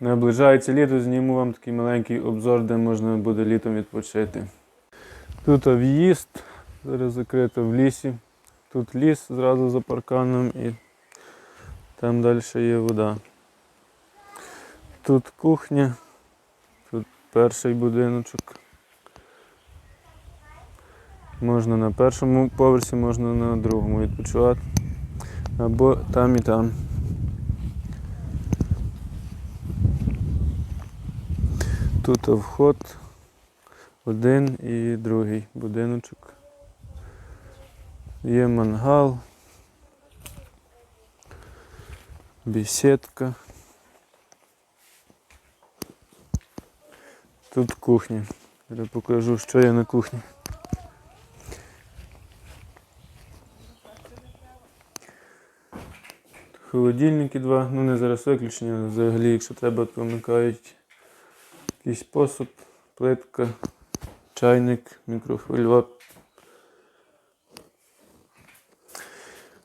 Наближається літо, зніму вам такий маленький обзор, де можна буде літом відпочити. Тут в'їзд, зараз закрито в лісі. Тут ліс зразу за парканом і там далі є вода. Тут кухня, тут перший будиночок. Можна на першому поверсі, можна на другому відпочивати. Або там і там. Тут вход один і другий будиночок. Є мангал, бесідка. Тут кухня. Я покажу, що є на кухні. Холодильники два, ну не зараз виключення, але взагалі, якщо треба, то вмикають якийсь посуд, плитка, чайник, мікрохвильова.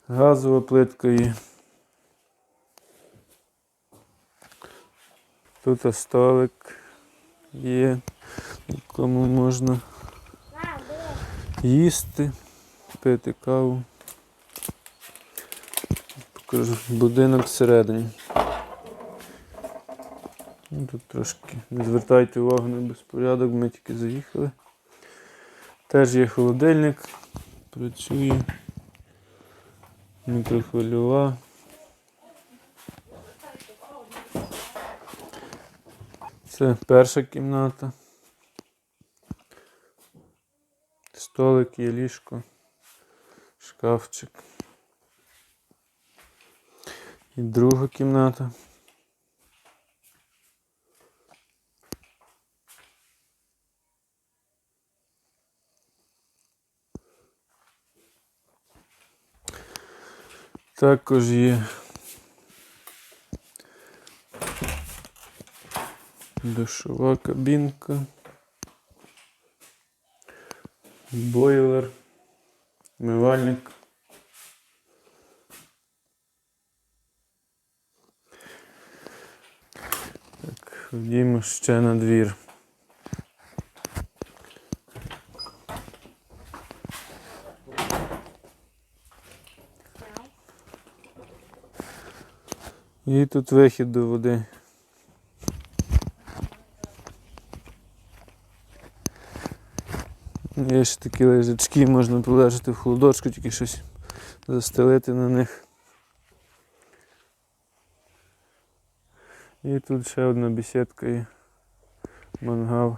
Газова плитка є. Тут столик є, в якому можна їсти, пити каву. Покажу будинок всередині. Ну, Тут трошки не звертайте увагу на безпорядок, ми тільки заїхали. Теж є холодильник, працює. Мікрохвильова. Це перша кімната. Столик є ліжко, шкафчик. І друга кімната. Також є душова кабінка, бойлер, мивальник. Так, ходімо ще на двір. І тут вихід до води. Є ще такі лежачки, можна полежати в холодочку, тільки щось застелити на них. І тут ще одна бесідка є. Мангал.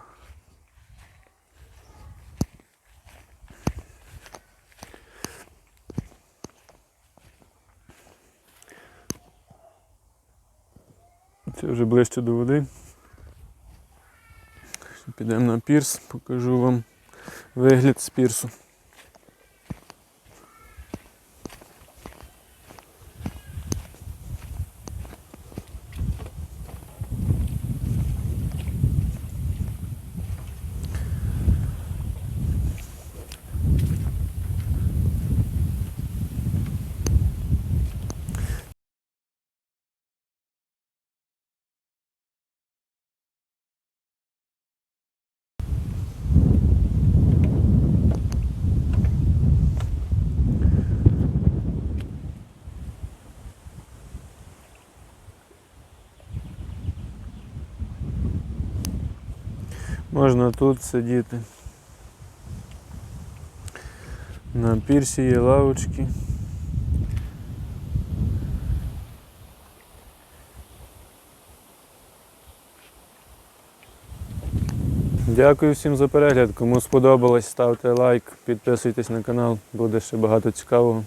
Це вже ближче до води. Підемо на пірс, покажу вам вигляд з пірсу. Можна тут сидіти. На пірсі є лавочки. Дякую всім за перегляд. Кому сподобалось, ставте лайк, підписуйтесь на канал, буде ще багато цікавого.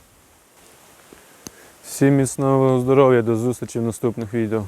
Всім міцного здоров'я, до зустрічі в наступних відео.